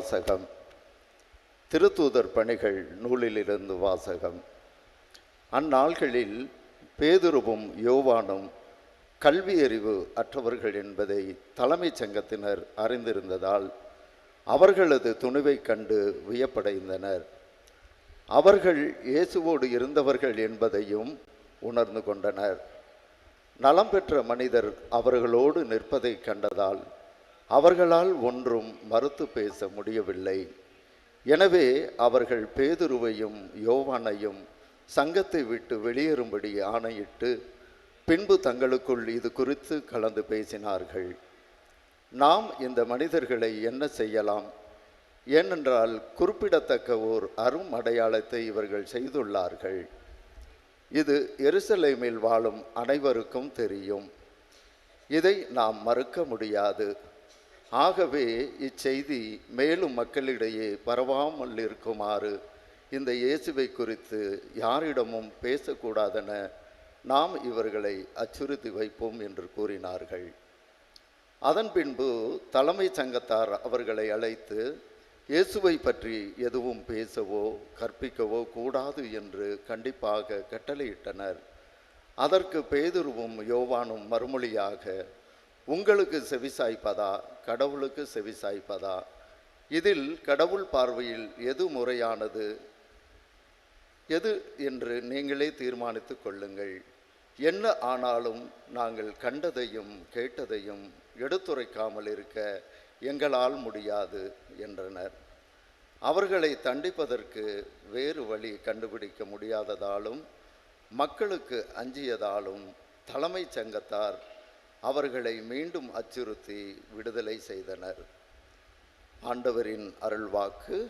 வாசகம். திருத்தூதர் பணிகள் நூலிலிருந்து வாசகம். அந்நாள்களில் பேதுருவும் யோவானும் கல்வியறிவு அற்றவர்கள் என்பதை தலைமைச் சங்கத்தினர் அறிந்திருந்ததால் அவர்களது துணிவை கண்டு வியப்படைந்தனர். அவர்கள் இயேசுவோடு இருந்தவர்கள் என்பதையும் உணர்ந்து கொண்டனர். நலம் பெற்ற மனிதர் அவர்களோடு நிற்பதை கண்டதால் அவர்களால் ஒன்றும் மறுத்து பேச முடியவில்லை. எனவே அவர்கள் பேதுருவையும் யோவானையும் சங்கத்தை விட்டு வெளியேறும்படி ஆணையிட்டு பின்பு தங்களுக்குள் இது குறித்து கலந்து பேசினார்கள். நாம் இந்த மனிதர்களை என்ன செய்யலாம்? ஏனென்றால் குறிப்பிடத்தக்க ஓர் அரும் அடையாளத்தை இவர்கள் செய்துள்ளார்கள். இது எருசலேமில் வாழும் அனைவருக்கும் தெரியும். இதை நாம் மறுக்க முடியாது. ஆகவே இச்செய்தி மேலும் மக்களிடையே பரவாமல் இருக்குமாறு இந்த இயேசுவை குறித்து யாரிடமும் பேசக்கூடாதென நாம் இவர்களை அச்சுறுத்தி வைப்போம் என்று கூறினார்கள். அதன் பின்பு தலைமைச் சங்கத்தார் அவர்களை அழைத்து இயேசுவை பற்றி எதுவும் பேசவோ கற்பிக்கவோ கூடாது என்று கண்டிப்பாக கட்டளையிட்டனர். அதற்கு பேதுருவும் யோவானும் மறுமொழியாக உங்களுக்கு செவிசாய்ப்பதா? கடவுளுக்கு செவிசாய்ப்பதா? இதில் கடவுள் பார்வையில் எது முறையானது? எது என்று நீங்களே தீர்மானித்து கொள்ளுங்கள். என்ன ஆனாலும் நாங்கள் கண்டதையும் கேட்டதையும் எடுத்துரைக்காமல் இருக்க எங்களால் முடியாது என்றனர். அவர்களை தண்டிப்பதற்கு வேறு வழி கண்டுபிடிக்க முடியாததாலும் மக்களுக்கு அஞ்சியதாலும் தலைமைச் சங்கத்தார் அவர்களை மீண்டும் அச்சுறுத்தி விடுதலை செய்தனர். ஆண்டவரின் அருள்வாக்கு.